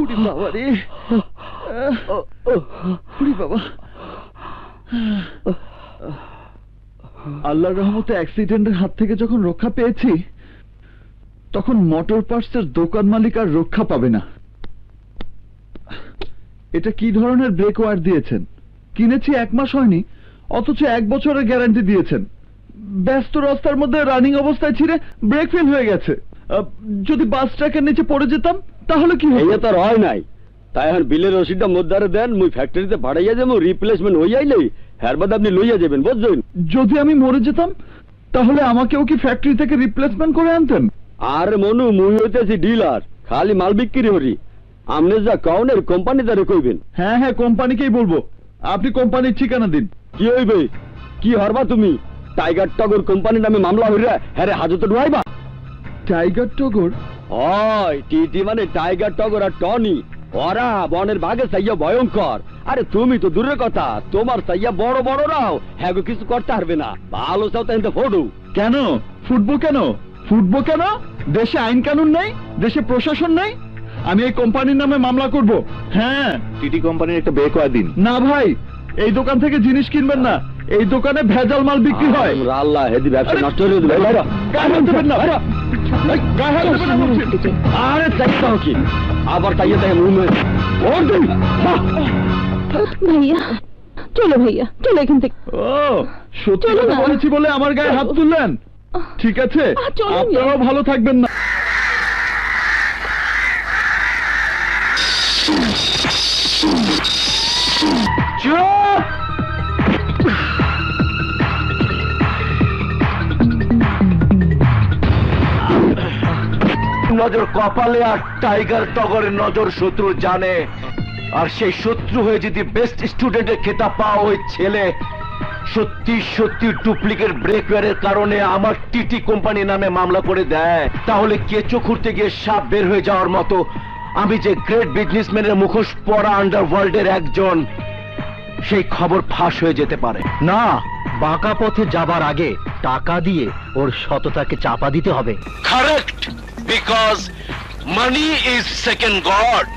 উড়ি বাবা রে। উড়ি বাবা। আল্লাহর অ্যাক্সিডেন্টের হাত থেকে যখন রক্ষা পেয়েছি, তখন মোটর পার্টসের দোকান মালিক আর রক্ষা পাবে না। এটা কি ধরনের ব্রেক ওয়ার দিয়েছেন? কিনেছি এক মাস হয়নি, অথচ এক বছরের গ্যারান্টি দিয়েছেন। ব্যস্ত রাস্তার মধ্যে রানিং অবস্থায় ছিঁড়ে ব্রেক ফেল হয়ে গেছে। যদি বাস ট্র্যাকের নিচে পড়ে যেতাম তাহলে কি হতো? তো হয় নাই। তাই এখন বিলের রসিদটা মধ্যে দেন মুই ফ্যাক্টরিতে ভাড়াইয়া যাব রিপ্লেসমেন্ট হয়ে যাইলে হ্যার বাদে আপনি লইয়া যাবেন বুঝছেন? যদি আমি মরে যেতাম তাহলে আমাকেও কি ফ্যাক্টরি থেকে রিপ্লেসমেন্ট করে আনতেন? আর মনু মুই হইতেছি ডিলার খালি মাল বিক্রি করি। আমনে যা কাউনের কোম্পানি দ্বারা কইবেন। হ্যাঁ হ্যাঁ কোম্পানিকেই বলব? আপনি কোম্পানির ঠিকানা দিন। কি হইবে? কি হরবা তুমি? টাইগার টগর কোম্পানির নামে মামলা হইরা হ্যাঁ রে, হাজতে ঢুয়াইবা। টাইগার টগর হয় টিটি মানে টাইগার টগর আর টনি। ওরা বনের ভাগে সাইয়া ভয়ঙ্কর। আরে তুমি তো দূরের কথা তোমার সাইয়া বড় বড় রাও। হ্যাঁ কিছু করতে পারবে না। ভালো চাও তাই ফোটু কেন? ফুটবো কেন? ফুটবো কেন? দেশে আইন কানুন নেই? দেশে প্রশাসন নেই? আমি এই কোম্পানির নামে মামলা করব। হ্যাঁ। টিটি কোম্পানির একটা ওয়্যার দিন না ভাই এই দোকান থেকে জিনিস কিনবেন না। এই দোকানে ভেজাল মাল বিক্রি হয়। আল্লাহ হেদি ব্যবসা নষ্ট হয়ে দিল বাইরে গায়ে হাত দেবেন না। এই, গায়ে হাত দেবেন না। আরে চাইতে কি? আবার তাইয়ে তাই রুমে ওর দিন। ভাইয়া চলো ভাইয়া চলো এখান থেকে। ও সত্যি কথা না। বলেছি বলে আমার গায়ে হাত তুললেন? ঠিক আছে। আপনারাও ভালো থাকবেন না। নজর কপালে আর টাইগার টগরের নজর শত্রু জানে। আর সেই শত্রু হয়ে যদি বেস্ট স্টুডেন্টের খেতাব পাওয়া ওই ছেলে সত্যি সত্যি ডুপ্লিকেট ব্রেকওয়ারের কারণে আমার টিটি কোম্পানি নামে মামলা করে দেয়। তাহলে কেঁচো খুঁড়তে গিয়ে সাপ বের হয়ে যাওয়ার মতো? আমি যে গ্রেট বিজনেসম্যানের মুখোশ পরা আন্ডারওয়ার্ল্ডের একজন সেই খবর ফাঁস হয়ে যেতে পারে। না বাঁকা পথে যাবার আগে টাকা দিয়ে ওর সততাকে চাপা দিতে হবে। Correct, because money is second God.